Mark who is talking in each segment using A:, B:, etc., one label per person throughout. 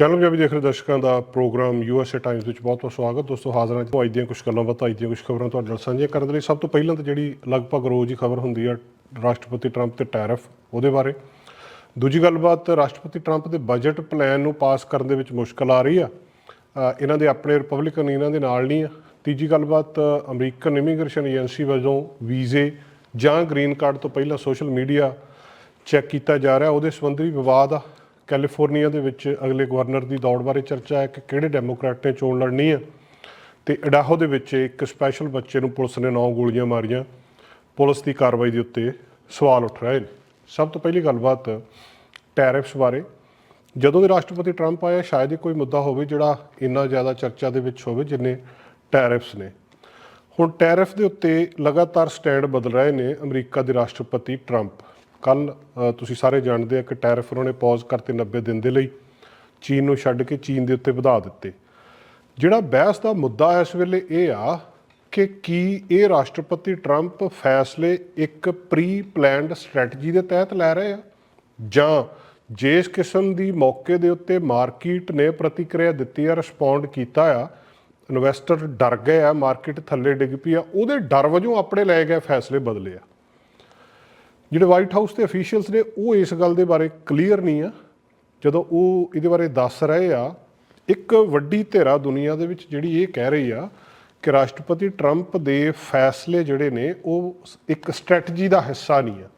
A: Channel Punjabi ਦੇਖ ਰਹੇ ਦਰਸ਼ਕਾਂ ਦਾ ਪ੍ਰੋਗਰਾਮ ਯੂਐਸਏ ਟਾਈਮਸ ਵਿੱਚ ਬਹੁਤ-ਬਹੁਤ ਸਵਾਗਤ। ਦੋਸਤੋ, ਹਾਜ਼ਰ ਹਾਂ ਅੱਜ ਦੀਆਂ ਕੁਝ ਗੱਲਾਂ ਬਾਤਾਂ, ਅੱਜ ਦੀਆਂ ਕੁਝ ਖਬਰਾਂ ਤੁਹਾਡੇ ਨਾਲ ਸਾਂਝੀਆਂ ਕਰਨ ਦੇ ਲਈ। ਸਭ ਤੋਂ ਪਹਿਲਾਂ ਤਾਂ ਜਿਹੜੀ ਲਗਭਗ ਰੋਜ਼ ਹੀ ਖਬਰ ਹੁੰਦੀ ਹੈ ਰਾਸ਼ਟਰਪਤੀ ਟਰੰਪ ਤੇ ਟੈਰਫ, ਉਹਦੇ ਬਾਰੇ। ਦੂਜੀ ਗੱਲਬਾਤ, ਰਾਸ਼ਟਰਪਤੀ ਟਰੰਪ ਦੇ ਬਜਟ ਪਲਾਨ ਨੂੰ ਪਾਸ ਕਰਨ ਦੇ ਵਿੱਚ ਮੁਸ਼ਕਲ ਆ ਰਹੀ ਆ। ਇਹਨਾਂ ਦੇ ਆਪਣੇ ਰਿਪਬਲਿਕਨ, ਇਹਨਾਂ ਦੇ ਨਾਲ ਨਹੀਂ ਆ। ਤੀਜੀ ਗੱਲਬਾਤ, ਅਮਰੀਕਨ ਇਮੀਗ੍ਰੇਸ਼ਨ ਏਜੰਸੀ ਵੱਲੋਂ ਵੀਜ਼ੇ ਜਾਂ ਗ੍ਰੀਨ ਕਾਰਡ ਤੋਂ ਪਹਿਲਾਂ ਸੋਸ਼ਲ ਮੀਡੀਆ ਚੈੱਕ ਕੀਤਾ ਜਾ ਰਿਹਾ। ਉਹਦੇ ਸੰਬੰਧੀ ਵਿਵਾਦ ਆ। ਕੈਲੀਫੋਰਨੀਆ ਦੇ ਵਿੱਚ ਅਗਲੇ ਗਵਰਨਰ ਦੀ ਦੌੜ ਬਾਰੇ ਚਰਚਾ ਹੈ ਕਿ ਕਿਹੜੇ ਡੈਮੋਕ੍ਰੈਟ ਨੇ ਚੋਣ ਲੜਨੀ ਹੈ। ਤੇ ਅਡਾਹੋ ਦੇ ਵਿੱਚ ਇੱਕ ਸਪੈਸ਼ਲ ਬੱਚੇ ਨੂੰ ਪੁਲਿਸ ਨੇ 9 ਗੋਲੀਆਂ ਮਾਰੀਆਂ। ਪੁਲਿਸ ਦੀ ਕਾਰਵਾਈ ਦੇ ਉੱਤੇ ਸਵਾਲ ਉੱਠ ਰਹੇ ਨੇ। ਸਭ ਤੋਂ ਪਹਿਲੀ ਗੱਲਬਾਤ ਟੈਰਿਫਸ ਬਾਰੇ। ਜਦੋਂ ਦੇ ਰਾਸ਼ਟਰਪਤੀ ਟਰੰਪ ਆਇਆ ਸ਼ਾਇਦ ਹੀ ਕੋਈ ਮੁੱਦਾ ਹੋਵੇ ਜਿਹੜਾ ਇੰਨਾ ਜ਼ਿਆਦਾ ਚਰਚਾ ਦੇ ਵਿੱਚ ਹੋਵੇ ਜਿੰਨੇ ਟੈਰਿਫਸ ਨੇ। ਹੁਣ ਟੈਰਿਫ ਦੇ ਉੱਤੇ ਲਗਾਤਾਰ ਸਟੈਂਡ ਬਦਲ ਰਹੇ ਨੇ ਅਮਰੀਕਾ ਦੇ ਰਾਸ਼ਟਰਪਤੀ ਟਰੰਪ। ਕੱਲ ਤੁਸੀਂ ਸਾਰੇ ਜਾਣਦੇ ਆ ਕਿ ਟੈਰਿਫ ਉਹਨਾਂ ਨੇ ਪੌਜ਼ ਕਰਤੇ 90 ਦਿਨ ਦੇ ਲਈ, ਚੀਨ ਨੂੰ ਛੱਡ ਕੇ ਚੀਨ ਦੇ ਉੱਤੇ ਵਧਾ ਦਿੱਤੇ। ਜਿਹੜਾ ਬਹਿਸ ਦਾ ਮੁੱਦਾ ਇਸ ਵੇਲੇ ਇਹ ਆ ਕਿ ਕੀ ਇਹ ਰਾਸ਼ਟਰਪਤੀ ਟਰੰਪ ਫੈਸਲੇ ਇੱਕ ਪ੍ਰੀ ਪਲਾਨਡ ਸਟ੍ਰੈਟਜੀ ਦੇ ਤਹਿਤ ਲੈ ਰਹੇ ਆ? ਜਾਂ ਜਿਸ ਕਿਸਮ ਦੀ ਮੌਕੇ ਦੇ ਉੱਤੇ ਮਾਰਕੀਟ ਨੇ ਪ੍ਰਤੀਕਿਰਿਆ ਦਿੱਤੀ ਆ ਰਿਸਪੌਂਡ ਕੀਤਾ ਆ ਇਨਵੈਸਟਰ ਡਰ ਗਏ ਆ, ਮਾਰਕੀਟ ਥੱਲੇ ਡਿੱਗ ਪਈ ਆ, ਉਹਦੇ ਡਰ ਵਜੋਂ ਆਪਣੇ ਲਏ ਗਏ ਫੈਸਲੇ ਬਦਲੇ ਆ। ਜਿਹੜੇ ਵਾਈਟ ਹਾਊਸ ਦੇ ਅਫੀਸ਼ੀਅਲਸ ਨੇ, ਉਹ ਇਸ ਗੱਲ ਦੇ ਬਾਰੇ ਕਲੀਅਰ ਨਹੀਂ ਆ। ਜਦੋਂ ਉਹ ਇਹਦੇ ਬਾਰੇ ਦੱਸ ਰਹੇ ਆ, ਇੱਕ ਵੱਡੀ ਧਿਰਾ ਦੁਨੀਆ ਦੇ ਵਿੱਚ ਜਿਹੜੀ ਇਹ ਕਹਿ ਰਹੀ ਆ ਕਿ ਰਾਸ਼ਟਰਪਤੀ ਟਰੰਪ ਦੇ ਫੈਸਲੇ ਜਿਹੜੇ ਨੇ, ਉਹ ਇੱਕ ਸਟ੍ਰੈਟਜੀ ਦਾ ਹਿੱਸਾ ਨਹੀਂ ਆ।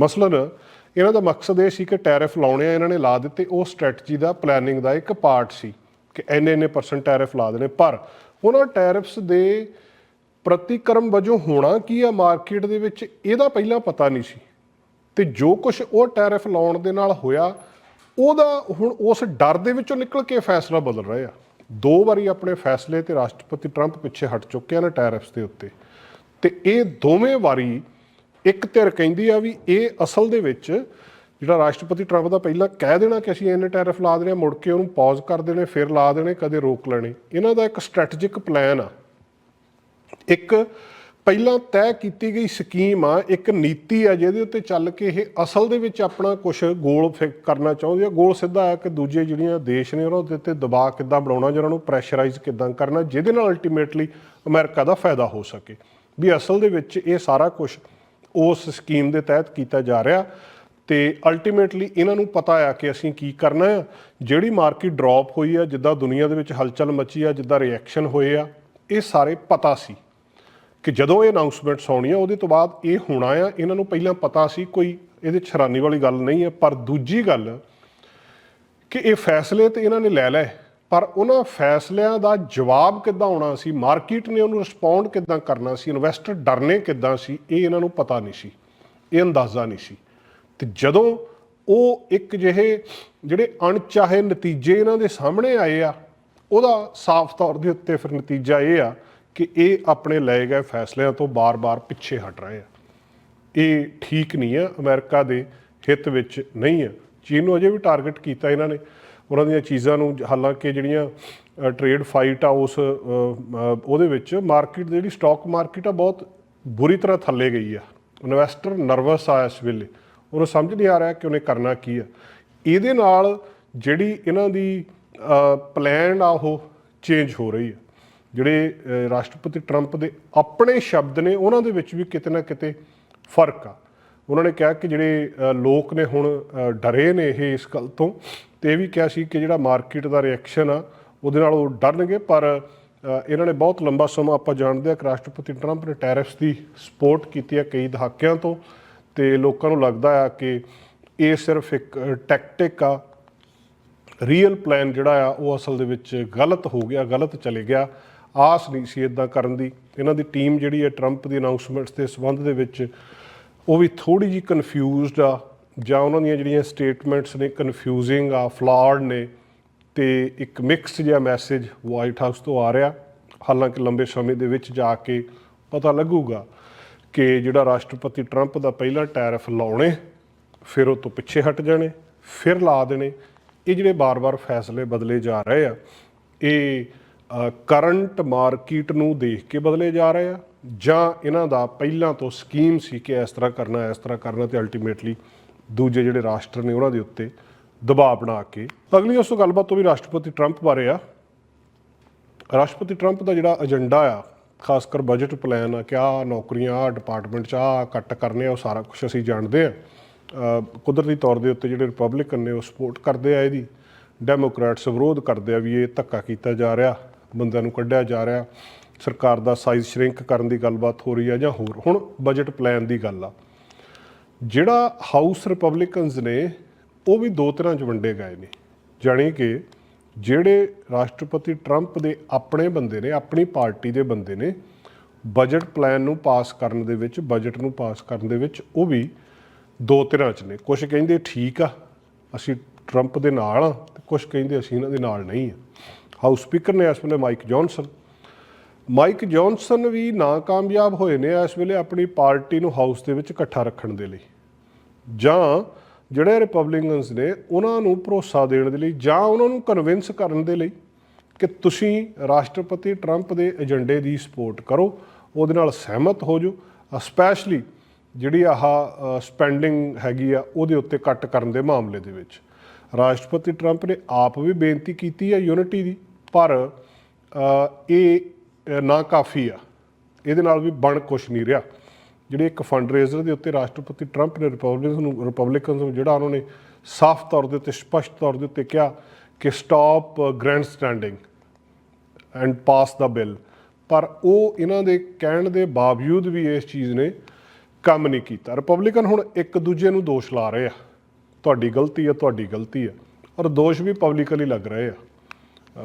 A: ਮਸਲਨ, ਇਹਨਾਂ ਦਾ ਮਕਸਦ ਇਹ ਸੀ ਕਿ ਟੈਰਿਫ ਲਾਉਣੇ ਆ ਇਹਨਾਂ ਨੇ ਲਾ ਦਿੱਤੇ, ਉਹ ਸਟ੍ਰੈਟਜੀ ਦਾ ਪਲੈਨਿੰਗ ਦਾ ਇੱਕ ਪਾਰਟ ਸੀ ਕਿ ਇੰਨੇ ਇੰਨੇ ਪਰਸੈਂਟ ਟੈਰਿਫ ਲਾ ਦੇਣੇ। ਪਰ ਉਹਨਾਂ ਟੈਰਿਫਸ ਦੇ ਪ੍ਰਤੀਕਰਮ ਵਜੋਂ ਹੋਣਾ ਕੀ ਆ ਮਾਰਕੀਟ ਦੇ ਵਿੱਚ ਇਹਦਾ ਪਹਿਲਾਂ ਪਤਾ ਨਹੀਂ ਸੀ। ਤੇ ਜੋ ਕੁਝ ਉਹ ਟੈਰਿਫ ਲਾਉਣ ਦੇ ਨਾਲ ਹੋਇਆ ਉਹਦਾ ਹੁਣ ਉਸ ਡਰ ਦੇ ਵਿੱਚੋਂ ਨਿਕਲ ਕੇ ਫੈਸਲਾ ਬਦਲ ਰਹੇ ਆ। ਦੋ ਵਾਰੀ ਆਪਣੇ ਫੈਸਲੇ ਤੇ ਰਾਸ਼ਟਰਪਤੀ ਟਰੰਪ ਪਿੱਛੇ ਹਟ ਚੁੱਕੇ ਨੇ ਟੈਰਿਫਸ ਦੇ ਉੱਤੇ। ਤੇ ਇਹ ਦੋਵੇਂ ਵਾਰੀ ਇੱਕ ਧਿਰ ਕਹਿੰਦੀ ਆ ਵੀ ਇਹ ਅਸਲ ਦੇ ਵਿੱਚ ਜਿਹੜਾ ਰਾਸ਼ਟਰਪਤੀ ਟਰੰਪ ਦਾ ਪਹਿਲਾਂ ਕਹਿ ਦੇਣਾ ਕਿ ਅਸੀਂ ਇੰਨੇ ਟੈਰਿਫ ਲਾ ਦੇਣੇ ਆ, ਮੁੜ ਕੇ ਉਹਨੂੰ ਪੌਜ਼ ਕਰ ਦੇਣੇ ਫਿਰ ਲਾ ਦੇਣੇ ਕਦੇ ਰੋਕ ਲੈਣੇ। ਇਹਨਾਂ ਦਾ ਇੱਕ ਸਟ੍ਰੈਟੇਜਿਕ ਪਲਾਨ ਆ। ਇੱਕ ਪਹਿਲਾਂ ਤੈਅ ਕੀਤੀ ਗਈ ਸਕੀਮ ਆ, ਇੱਕ ਨੀਤੀ ਆ ਜਿਹਦੇ ਉੱਤੇ ਚੱਲ ਕੇ ਇਹ ਅਸਲ ਦੇ ਵਿੱਚ ਆਪਣਾ ਕੁਝ ਗੋਲ ਫਿਕ ਕਰਨਾ ਚਾਹੁੰਦੇ ਆ। ਗੋਲ ਸਿੱਧਾ ਆ ਕਿ ਦੂਜੇ ਜਿਹੜੀਆਂ ਦੇਸ਼ ਨੇ ਉਹਨਾਂ ਦੇ ਉੱਤੇ ਦਬਾਅ ਕਿੱਦਾਂ ਬਣਾਉਣਾ ਜਾਂ ਉਹਨਾਂ ਨੂੰ ਪ੍ਰੈਸ਼ਰਾਈਜ਼ ਕਿੱਦਾਂ ਕਰਨਾ, ਜਿਹਦੇ ਨਾਲ ਅਲਟੀਮੇਟਲੀ ਅਮਰੀਕਾ ਦਾ ਫਾਇਦਾ ਹੋ ਸਕੇ। ਵੀ ਅਸਲ ਦੇ ਵਿੱਚ ਇਹ ਸਾਰਾ ਕੁਝ ਉਸ ਸਕੀਮ ਦੇ ਤਹਿਤ ਕੀਤਾ ਜਾ ਰਿਹਾ ਤੇ ਅਲਟੀਮੇਟਲੀ ਇਹਨਾਂ ਨੂੰ ਪਤਾ ਆ ਕਿ ਅਸੀਂ ਕੀ ਕਰਨਾ ਆ। ਜਿਹੜੀ ਮਾਰਕੀਟ ਡ੍ਰੌਪ ਹੋਈ ਆ, ਜਿੱਦਾਂ ਦੁਨੀਆ ਦੇ ਵਿੱਚ ਹਲਚਲ ਮਚੀ ਆ, ਜਿੱਦਾਂ ਰਿਐਕਸ਼ਨ ਹੋਏ ਆ, ਇਹ ਸਾਰੇ ਪਤਾ ਸੀ। ਕਿ ਜਦੋਂ ਇਹ ਅਨਾਉਂਸਮੈਂਟਸ ਆਉਣੀ ਆ ਉਹਦੇ ਤੋਂ ਬਾਅਦ ਇਹ ਹੋਣਾ ਆ, ਇਹਨਾਂ ਨੂੰ ਪਹਿਲਾਂ ਪਤਾ ਸੀ, ਕੋਈ ਇਹਦੇ 'ਚ ਹੈਰਾਨੀ ਵਾਲੀ ਗੱਲ ਨਹੀਂ ਹੈ ਪਰ ਦੂਜੀ ਗੱਲ ਕਿ ਇਹ ਫੈਸਲੇ ਤੇ ਇਹਨਾਂ ਨੇ ਲੈ ਲਏ, ਪਰ ਉਹਨਾਂ ਫੈਸਲਿਆਂ ਦਾ ਜਵਾਬ ਕਿੱਦਾਂ ਆਉਣਾ ਸੀ, ਮਾਰਕੀਟ ਨੇ ਉਹਨੂੰ ਰਿਸਪੌਂਡ ਕਿੱਦਾਂ ਕਰਨਾ ਸੀ ਇਨਵੈਸਟਰ ਡਰਨੇ ਕਿੱਦਾਂ ਸੀ, ਇਹ ਇਹਨਾਂ ਨੂੰ ਪਤਾ ਨਹੀਂ ਸੀ, ਇਹ ਅੰਦਾਜ਼ਾ ਨਹੀਂ ਸੀ। ਤੇ ਜਦੋਂ ਉਹ ਇੱਕ ਜਿਹੇ ਜਿਹੜੇ ਅਣਚਾਹੇ ਨਤੀਜੇ ਇਹਨਾਂ ਦੇ ਸਾਹਮਣੇ ਆਏ ਆ, ਉਹਦਾ ਸਾਫ਼ ਤੌਰ ਦੇ ਉੱਤੇ ਫਿਰ ਨਤੀਜਾ ਇਹ ਆ ਕਿ ਇਹ ਆਪਣੇ ਲਏ ਗਏ ਫੈਸਲਿਆਂ ਤੋਂ ਬਾਰ-ਬਾਰ ਪਿੱਛੇ ਹਟ ਰਹੇ ਆ। ਇਹ ਠੀਕ ਨਹੀਂ ਆ, ਅਮਰੀਕਾ ਦੇ ਹਿੱਤ ਵਿੱਚ ਨਹੀਂ ਆ। ਚੀਨ ਨੂੰ ਅਜੇ ਵੀ ਟਾਰਗੇਟ ਕੀਤਾ ਇਹਨਾਂ ਨੇ। ਉਹਨਾਂ ਦੀਆਂ ਚੀਜ਼ਾਂ ਨੂੰ ਹਾਲਾਂਕਿ ਜਿਹੜੀਆਂ ਟ੍ਰੇਡ ਫਾਈਟ ਆ ਉਸ ਉਹਦੇ ਵਿੱਚ ਮਾਰਕੀਟ ਜਿਹੜੀ ਸਟਾਕ ਮਾਰਕੀਟ ਆ ਬਹੁਤ ਬੁਰੀ ਤਰ੍ਹਾਂ ਥੱਲੇ ਗਈ ਆ। ਇਨਵੈਸਟਰ ਨਰਵਸ ਆ ਇਸ ਵੇਲੇ। ਉਹਨੂੰ ਸਮਝ ਨਹੀਂ ਆ ਰਿਹਾ ਕਿ ਉਹਨੇ ਕਰਨਾ ਕੀ ਆ। ਇਹਦੇ ਨਾਲ ਜਿਹੜੀ ਇਹਨਾਂ ਦੀ ਪਲਾਨ ਆ ਉਹ ਚੇਂਜ ਹੋ ਰਹੀ ਆ। ਜਿਹੜੇ ਰਾਸ਼ਟਰਪਤੀ ਟਰੰਪ ਦੇ ਆਪਣੇ ਸ਼ਬਦ ਨੇ, ਉਹਨਾਂ ਦੇ ਵਿੱਚ ਵੀ ਕਿਤੇ ਨਾ ਕਿਤੇ ਫ਼ਰਕ ਆ। ਉਹਨਾਂ ਨੇ ਕਿਹਾ ਕਿ ਜਿਹੜੇ ਲੋਕ ਨੇ ਹੁਣ ਡਰੇ ਨੇ ਇਹ ਇਸ ਗੱਲ ਤੋਂ, ਤੇ ਇਹ ਵੀ ਕਿਹਾ ਸੀ ਕਿ ਜਿਹੜਾ ਮਾਰਕੀਟ ਦਾ ਰਿਐਕਸ਼ਨ ਆ, ਉਹਦੇ ਨਾਲ ਉਹ ਡਰਨਗੇ, ਪਰ ਇਹਨਾਂ ਨੇ ਬਹੁਤ ਲੰਬਾ ਸਮਾਂ ਆਪਾਂ ਜਾਣਦੇ ਆ ਕਿ ਰਾਸ਼ਟਰਪਤੀ ਟਰੰਪ ਨੇ ਟੈਰਿਫਸ ਦੀ ਸਪੋਰਟ ਕੀਤੀ ਆ ਕਈ ਦਹਾਕਿਆਂ ਤੋਂ, ਤੇ ਲੋਕਾਂ ਨੂੰ ਲੱਗਦਾ ਆ ਕਿ ਇਹ ਸਿਰਫ ਇੱਕ ਟੈਕਟਿਕ ਆ। ਰੀਅਲ ਪਲਾਨ ਜਿਹੜਾ ਆ, ਉਹ ਅਸਲ ਦੇ ਵਿੱਚ ਗਲਤ ਹੋ ਗਿਆ, ਗਲਤ ਚਲੇ ਗਿਆ। ਆਸ ਨਹੀਂ ਸੀ ਇਦਾਂ ਕਰਨ ਦੀ। ਇਹਨਾਂ ਦੀ ਟੀਮ ਜਿਹੜੀ ਹੈ ਟਰੰਪ ਦੀ ਅਨਾਉਂਸਮੈਂਟਸ ਦੇ ਸੰਬੰਧ ਦੇ ਵਿੱਚ ਉਹ ਵੀ ਥੋੜੀ ਜੀ ਕਨਫਿਊਜ਼ਡ ਆ ਜਾਂ ਉਹਨਾਂ ਦੀਆਂ ਜਿਹੜੀਆਂ ਸਟੇਟਮੈਂਟਸ ਨੇ ਕਨਫਿਊਜ਼ਿੰਗ ਆ ਫਲਾਰਡ ਨੇ ਤੇ ਇੱਕ ਮਿਕਸ ਜਿਹਾ ਮੈਸੇਜ ਵਾਈਟ ਹਾਊਸ ਤੋਂ ਆ ਰਿਹਾ। ਹਾਲਾਂਕਿ ਲੰਬੇ ਸਮੇਂ ਦੇ ਵਿੱਚ ਜਾ ਕੇ ਪਤਾ ਲੱਗੂਗਾ ਕਿ ਜਿਹੜਾ ਰਾਸ਼ਟਰਪਤੀ ਟਰੰਪ ਦਾ ਪਹਿਲਾ ਟੈਰਿਫ ਲਾਉਣੇ, ਫਿਰ ਉਹ ਤੋਂ ਪਿੱਛੇ ਹਟ ਜਾਣੇ, ਫਿਰ ਲਾ ਦੇਣੇ, ਇਹ ਜਿਹੜੇ ਬਾਰ-ਬਾਰ ਫੈਸਲੇ ਬਦਲੇ ਜਾ ਰਹੇ ਆ, ਇਹ ਕਰੰਟ ਮਾਰਕੀਟ ਨੂੰ ਦੇਖ ਕੇ ਬਦਲੇ ਜਾ ਰਹੇ ਆ ਜਾਂ ਇਹਨਾਂ ਦਾ ਪਹਿਲਾਂ ਤੋਂ ਸਕੀਮ ਸੀ ਕਿ ਇਸ ਤਰ੍ਹਾਂ ਕਰਨਾ, ਇਸ ਤਰ੍ਹਾਂ ਕਰਨਾ ਤੇ ਅਲਟੀਮੇਟਲੀ ਦੂਜੇ ਜਿਹੜੇ ਰਾਸ਼ਟਰ ਨੇ ਉਹਨਾਂ ਦੇ ਉੱਤੇ ਦਬਾਅ ਬਣਾ ਕੇ। ਅਗਲੀ ਉਸ ਤੋਂ ਗੱਲਬਾਤ ਤੋਂ ਵੀ ਰਾਸ਼ਟਰਪਤੀ ਟਰੰਪ ਬਾਰੇ ਆ। ਰਾਸ਼ਟਰਪਤੀ ਟਰੰਪ ਦਾ ਜਿਹੜਾ ਏਜੰਡਾ ਆ, ਖਾਸ ਕਰ ਬਜਟ ਪਲਾਨ ਆ ਕਿ ਆਹ ਨੌਕਰੀਆਂ ਆ ਡਿਪਾਰਟਮੈਂਟ ਚ ਆ ਕੱਟ ਕਰਨੇ ਆ, ਉਹ ਸਾਰਾ ਕੁਝ ਅਸੀਂ ਜਾਣਦੇ ਆ। ਕੁਦਰਤੀ ਤੌਰ ਦੇ ਉੱਤੇ ਜਿਹੜੇ ਰਿਪਬਲਿਕਨ ਨੇ ਉਹ ਸਪੋਰਟ ਕਰਦੇ ਆ ਇਹਦੀ। ਡੈਮੋਕ੍ਰੈਟਸ ਵਿਰੋਧ ਕਰਦੇ ਆ ਵੀ ਇਹ ਧੱਕਾ ਕੀਤਾ ਜਾ ਰਿਹਾ। ਬੰਦਿਆਂ ਨੂੰ ਕੱਢਿਆ ਜਾ ਰਿਹਾ। ਸਰਕਾਰ ਦਾ ਸਾਈਜ਼ ਸ਼ਰਿੰਕ ਕਰਨ ਦੀ ਗੱਲਬਾਤ ਹੋ ਰਹੀ ਆ ਜਾਂ ਹੋਰ। ਹੁਣ ਬਜਟ ਪਲਾਨ ਦੀ ਗੱਲ ਆ। ਜਿਹੜਾ ਹਾਊਸ ਰਿਪਬਲਿਕਨਸ ਨੇ, ਉਹ ਵੀ ਦੋ ਤਰ੍ਹਾਂ ਚ ਵੰਡੇ ਗਏ ਨੇ। ਜਾਣੀ ਕਿ ਜਿਹੜੇ ਰਾਸ਼ਟਰਪਤੀ ਟਰੰਪ ਦੇ ਆਪਣੇ ਬੰਦੇ ਨੇ, ਆਪਣੀ ਪਾਰਟੀ ਦੇ ਬੰਦੇ ਨੇ ਬਜਟ ਪਲਾਨ ਨੂੰ ਪਾਸ ਕਰਨ ਦੇ ਵਿੱਚ ਬਜਟ ਨੂੰ ਪਾਸ ਕਰਨ ਦੇ ਵਿੱਚ ਉਹ ਵੀ ਦੋ ਤਰ੍ਹਾਂ ਚ ਨੇ। ਕੁਝ ਕਹਿੰਦੇ ਠੀਕ ਆ, ਅਸੀਂ ਟਰੰਪ ਦੇ ਨਾਲ ਆ, ਤੇ ਕੁਝ ਕਹਿੰਦੇ ਅਸੀਂ ਇਹਨਾਂ ਦੇ ਨਾਲ ਨਹੀਂ ਆ। ਹਾਊਸ ਸਪੀਕਰ ਨੇ ਇਸ ਵੇਲੇ ਮਾਈਕ ਜੌਨਸਨ। ਮਾਈਕ ਜੌਨਸਨ ਵੀ ਨਾਕਾਮਯਾਬ ਹੋਏ ਨੇ ਇਸ ਵੇਲੇ ਆਪਣੀ ਪਾਰਟੀ ਨੂੰ ਹਾਊਸ ਦੇ ਵਿੱਚ ਇਕੱਠਾ ਰੱਖਣ ਦੇ ਲਈ। ਜਾਂ ਜਿਹੜੇ ਰਿਪਬਲਿਕਨਸ ਨੇ ਉਹਨਾਂ ਨੂੰ ਭਰੋਸਾ ਦੇਣ ਦੇ ਲਈ ਜਾਂ ਉਹਨਾਂ ਨੂੰ ਕਨਵਿੰਸ ਕਰਨ ਦੇ ਲਈ ਕਿ ਤੁਸੀਂ ਰਾਸ਼ਟਰਪਤੀ ਟਰੰਪ ਦੇ ਏਜੰਡੇ ਦੀ ਸਪੋਰਟ ਕਰੋ, ਉਹਦੇ ਨਾਲ ਸਹਿਮਤ ਹੋ ਜਾਓ ਸਪੈਸ਼ਲੀ ਜਿਹੜੀ ਆਹ ਸਪੈਂਡਿੰਗ ਹੈਗੀ ਆ, ਉਹਦੇ ਉੱਤੇ ਕੱਟ ਕਰਨ ਦੇ ਮਾਮਲੇ ਦੇ ਵਿੱਚ। ਰਾਸ਼ਟਰਪਤੀ ਟਰੰਪ ਨੇ ਆਪ ਵੀ ਬੇਨਤੀ ਕੀਤੀ ਹੈ ਯੂਨਿਟੀ ਦੀ ਪਰ ਇਹ ਨਾ ਕਾਫੀ ਆ। ਇਹਦੇ ਨਾਲ ਵੀ ਬਣ ਕੁਛ ਨਹੀਂ ਰਿਹਾ। ਜਿਹੜੇ ਇੱਕ ਫੰਡ ਰੇਜ਼ਰ ਦੇ ਉੱਤੇ ਰਾਸ਼ਟਰਪਤੀ ਟਰੰਪ ਨੇ ਰਿਪਬਲਿਕਨਸ ਨੂੰ ਰਿਪਬਲਿਕਨਸ ਨੂੰ ਜਿਹੜਾ ਉਹਨਾਂ ਨੇ ਸਾਫ਼ ਤੌਰ ਦੇ ਉੱਤੇ, ਸਪਸ਼ਟ ਤੌਰ ਦੇ ਉੱਤੇ ਕਿਹਾ ਕਿ stop grandstanding and pass ਦਾ ਬਿੱਲ ਪਰ ਉਹ ਇਹਨਾਂ ਦੇ ਕਹਿਣ ਦੇ ਬਾਵਜੂਦ ਵੀ ਇਸ ਚੀਜ਼ ਨੇ ਕੰਮ ਨਹੀਂ ਕੀਤਾ। ਰਿਪਬਲਿਕਨ ਹੁਣ ਇੱਕ ਦੂਜੇ ਨੂੰ ਦੋਸ਼ ਲਾ ਰਹੇ ਆ। ਤੁਹਾਡੀ ਗਲਤੀ ਆ, ਤੁਹਾਡੀ ਗਲਤੀ ਆ। ਔਰ ਦੋਸ਼ ਵੀ ਪਬਲਿਕਲੀ ਲੱਗ ਰਹੇ ਆ।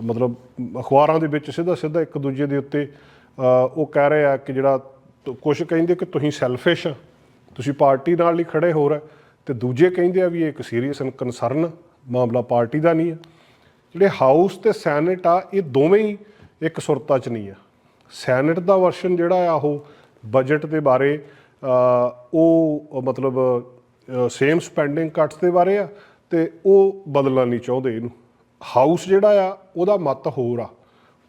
A: ਮਤਲਬ ਅਖਬਾਰਾਂ ਦੇ ਵਿੱਚ ਸਿੱਧਾ ਸਿੱਧਾ ਇੱਕ ਦੂਜੇ ਦੇ ਉੱਤੇ ਉਹ ਕਹਿ ਰਹੇ ਆ ਕਿ ਜਿਹੜਾ ਕੁਝ ਕਹਿੰਦੇ ਕਿ ਤੁਸੀਂ ਸੈਲਫਿਸ਼ ਆ, ਤੁਸੀਂ ਪਾਰਟੀ ਨਾਲ ਹੀ ਖੜੇ ਹੋ ਰਹੇ, ਤੇ ਦੂਜੇ ਕਹਿੰਦੇ ਆ ਵੀ ਇਹ ਇੱਕ ਸੀਰੀਅਸ ਕਨਸਰਨ ਮਾਮਲਾ ਪਾਰਟੀ ਦਾ ਨਹੀਂ ਆ। ਜਿਹੜੇ ਹਾਊਸ ਤੇ ਸੈਨੇਟ ਆ, ਇਹ ਦੋਵੇਂ ਹੀ ਇੱਕ ਸੁਰਤਾ 'ਚ ਨਹੀਂ ਆ। ਸੈਨੇਟ ਦਾ ਵਰਸ਼ਨ ਜਿਹੜਾ ਆ ਉਹ ਬਜਟ ਦੇ ਬਾਰੇ ਉਹ ਮਤਲਬ ਸੇਮ ਸਪੈਂਡਿੰਗ ਕੱਟਸ ਦੇ ਬਾਰੇ ਆ, ਤੇ ਉਹ ਬਦਲਣਾ ਨਹੀਂ ਚਾਹੁੰਦੇ ਇਹਨੂੰ। ਹਾਊਸ ਜਿਹੜਾ ਆ, ਉਹਦਾ ਮਤ ਹੋਰ ਆ।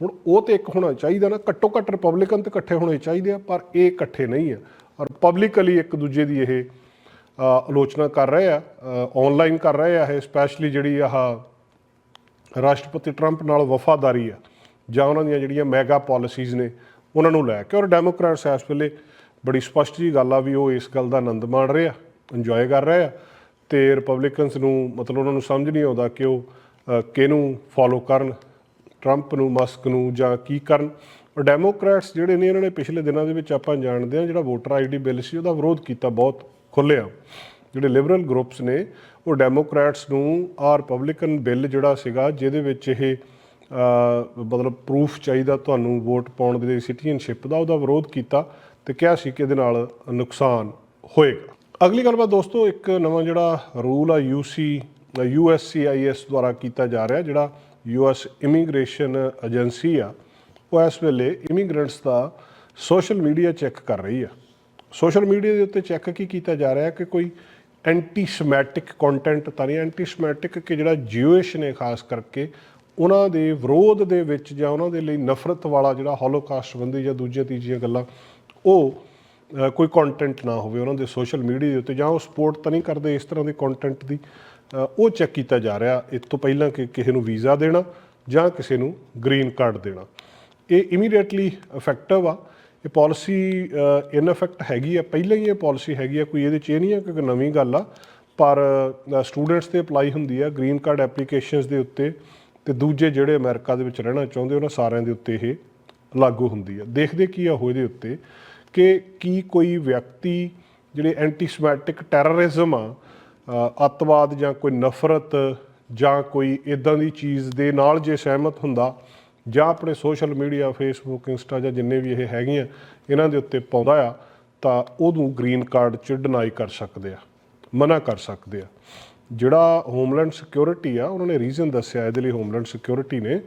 A: ਹੁਣ ਉਹ ਤੇ ਇੱਕ ਹੋਣਾ ਚਾਹੀਦਾ ਨਾ, ਘੱਟੋ ਘੱਟ ਰਿਪਬਲਿਕਨ ਤੇ ਇਕੱਠੇ ਹੋਣੇ ਚਾਹੀਦੇ ਆ, ਪਰ ਇਹ ਇਕੱਠੇ ਨਹੀਂ ਆ। ਔਰ ਪਬਲਿਕਲੀ ਇੱਕ ਦੂਜੇ ਦੀ ਇਹ ਆਲੋਚਨਾ ਕਰ ਰਹੇ ਆ ਆਨਲਾਈਨ ਕਰ ਰਹੇ ਆ ਇਹ ਸਪੈਸ਼ਲੀ ਜਿਹੜੀ ਆਹ ਰਾਸ਼ਟਰਪਤੀ ਟਰੰਪ ਨਾਲ ਵਫਾਦਾਰੀ ਆ, ਜਾਂ ਉਹਨਾਂ ਦੀਆਂ ਜਿਹੜੀਆਂ ਮੈਗਾ ਪਾਲਿਸੀਜ਼ ਨੇ, ਉਹਨਾਂ ਨੂੰ ਲੈ ਕੇ। ਔਰ ਡੈਮੋਕ੍ਰੈਟਸ ਇਸ ਵੇਲੇ ਬੜੀ ਸਪਸ਼ਟ ਜੀ ਗੱਲ ਆ ਵੀ ਉਹ ਇਸ ਗੱਲ ਦਾ ਆਨੰਦ ਮਾਣ ਰਹੇ ਆ ਇੰਜੋਏ ਕਰ ਰਹੇ ਆ। ਤੇ ਰਿਪਬਲਿਕਨਸ ਨੂੰ ਮਤਲਬ ਉਹਨਾਂ ਨੂੰ ਸਮਝ ਨਹੀਂ ਆਉਂਦਾ ਕਿ ਉਹ ਕਿਹਨੂੰ ਫੋਲੋ ਕਰਨ ਟਰੰਪ ਨੂੰ ਮਸਕ ਨੂੰ ਜਾਂ ਕੀ ਕਰਨ? ਡੈਮੋਕ੍ਰੈਟਸ ਜਿਹੜੇ ਨੇ, ਇਹਨਾਂ ਨੇ ਪਿਛਲੇ ਦਿਨਾਂ ਦੇ ਵਿੱਚ ਆਪਾਂ ਜਾਣਦੇ ਹਾਂ, ਜਿਹੜਾ ਵੋਟਰ ਆਈਡੀ ਬਿੱਲ ਸੀ, ਉਹਦਾ ਵਿਰੋਧ ਕੀਤਾ, ਬਹੁਤ ਖੁੱਲ੍ਹਿਆ ਜਿਹੜੇ ਲਿਬਰਲ ਗਰੁੱਪਸ ਨੇ, ਉਹ ਡੈਮੋਕ੍ਰੈਟਸ ਨੂੰ, ਆ ਰਿਪਬਲਿਕਨ ਬਿੱਲ ਜਿਹੜਾ ਸੀਗਾ, ਜਿਹਦੇ ਵਿੱਚ ਇਹ ਮਤਲਬ ਪ੍ਰੂਫ ਚਾਹੀਦਾ ਤੁਹਾਨੂੰ ਵੋਟ ਪਾਉਣ ਦੇ ਲਈ ਸਿਟੀਜ਼ਨਸ਼ਿਪ ਦਾ, ਉਹਦਾ ਵਿਰੋਧ ਕੀਤਾ ਤੇ ਕਿਹਾ ਸੀ ਕਿ ਇਹਦੇ ਨਾਲ ਨੁਕਸਾਨ ਹੋਏਗਾ। ਅਗਲੀ ਗੱਲਬਾਤ ਦੋਸਤੋ, ਇੱਕ ਨਵਾਂ ਜਿਹੜਾ ਰੂਲ ਆ ਯੂਸੀ ਯੂਐਸਸੀਆਈਐਸ ਦੁਆਰਾ ਕੀਤਾ ਜਾ ਰਿਹਾ, ਜਿਹੜਾ ਯੂਐਸ ਇਮੀਗ੍ਰੇਸ਼ਨ ਏਜੰਸੀ ਆ, ਉਹ ਇਸ ਵੇਲੇ ਇਮੀਗ੍ਰੈਂਟਸ ਦਾ ਸੋਸ਼ਲ ਮੀਡੀਆ ਚੈੱਕ ਕਰ ਰਹੀ ਆ। ਸੋਸ਼ਲ ਮੀਡੀਆ ਦੇ ਉੱਤੇ ਚੈੱਕ ਕੀ ਕੀਤਾ ਜਾ ਰਿਹਾ ਕਿ ਕੋਈ ਐਂਟੀ ਸਮੈਟਿਕ ਕੰਟੈਂਟ ਤਾਂ ਨਹੀਂ ਐਂਟੀ ਸਮੈਟਿਕ ਕਿ ਜਿਹੜਾ ਜਿਊਇਸ਼ ਨੇ ਖਾਸ ਕਰਕੇ, ਉਹਨਾਂ ਦੇ ਵਿਰੋਧ ਦੇ ਵਿੱਚ ਜਾਂ ਉਹਨਾਂ ਦੇ ਲਈ ਨਫ਼ਰਤ ਵਾਲਾ ਜਿਹੜਾ ਹੋਲੋਕਾਸਟ ਸੰਬੰਧੀ ਜਾਂ ਦੂਜੀਆਂ ਤੀਜੀਆਂ ਗੱਲਾਂ, ਉਹ ਕੋਈ ਕੰਟੈਂਟ ਨਾ ਹੋਵੇ ਉਹਨਾਂ ਦੇ ਸੋਸ਼ਲ ਮੀਡੀਆ ਦੇ ਉੱਤੇ ਜਾਂ ਉਹ ਸਪੋਰਟ ਤਾਂ ਨਹੀਂ ਕਰਦੇ ਇਸ ਤਰ੍ਹਾਂ ਦੇ ਕੰਟੈਂਟ ਦੀ। ਉਹ ਚੈੱਕ ਕੀਤਾ ਜਾ ਰਿਹਾ ਇਸ ਤੋਂ ਪਹਿਲਾਂ ਕਿ ਕਿਸੇ ਨੂੰ ਵੀਜ਼ਾ ਦੇਣਾ ਜਾਂ ਕਿਸੇ ਨੂੰ ਗ੍ਰੀਨ ਕਾਰਡ ਦੇਣਾ। ਇਹ ਇਮੀਡੀਏਟਲੀ ਇਫੈਕਟਿਵ ਆ। ਇਹ ਪਾਲਿਸੀ ਇਨ ਇਫੈਕਟ ਹੈਗੀ ਆ। ਪਹਿਲਾਂ ਹੀ ਇਹ ਪਾਲਿਸੀ ਹੈਗੀ ਆ। ਕੋਈ ਇਹਦੇ ਚ ਇਹ ਨਹੀਂ ਆ ਕਿ ਕੋਈ ਨਵੀਂ ਗੱਲ ਆ। ਪਰ ਸਟੂਡੈਂਟਸ ਤੇ ਅਪਲਾਈ ਹੁੰਦੀ ਆ ਗ੍ਰੀਨ ਕਾਰਡ ਐਪਲੀਕੇਸ਼ਨਸ ਦੇ ਉੱਤੇ ਤੇ ਦੂਜੇ ਜਿਹੜੇ ਅਮਰੀਕਾ ਦੇ ਵਿੱਚ ਰਹਿਣਾ ਚਾਹੁੰਦੇ ਉਹਨਾਂ ਸਾਰਿਆਂ ਦੇ ਉੱਤੇ ਇਹ ਲਾਗੂ ਹੁੰਦੀ ਆ। ਦੇਖਦੇ ਕੀ ਆ ਉਹ ਇਹਦੇ ਉੱਤੇ ਕਿ ਕੀ ਕੋਈ ਵਿਅਕਤੀ ਜਿਹੜੇ ਐਂਟੀ ਸਮੈਟਿਕ ਟੈਰਰਿਜ਼ਮ ਆ ਅੱਤਵਾਦ ਜਾਂ ਕੋਈ ਨਫ਼ਰਤ ਜਾਂ ਕੋਈ ਇਦਾਂ ਦੀ ਚੀਜ਼ ਦੇ ਨਾਲ ਜੇ ਸਹਿਮਤ ਹੁੰਦਾ, ਜਾਂ ਆਪਣੇ ਸੋਸ਼ਲ ਮੀਡੀਆ ਫੇਸਬੁੱਕ ਇੰਸਟਾ ਜਾਂ ਜਿੰਨੇ ਵੀ ਇਹ ਹੈਗੀਆਂ, ਇਹਨਾਂ ਦੇ ਉੱਤੇ ਪਾਉਂਦਾ ਆ, ਤਾਂ ਉਹਨੂੰ ਗ੍ਰੀਨ ਕਾਰਡ ਚ ਡਿਨਾਈ ਕਰ ਸਕਦੇ ਆ, ਮਨਾ ਕਰ ਸਕਦੇ ਆ। ਜਿਹੜਾ ਹੋਮਲੈਂਡ ਸਿਕਿਉਰਿਟੀ ਆ, ਉਹਨਾਂ ਨੇ ਰੀਜ਼ਨ ਦੱਸਿਆ ਇਹਦੇ ਲਈ ਹੋਮਲੈਂਡ ਸਿਕਿਉਰਿਟੀ ਨੇ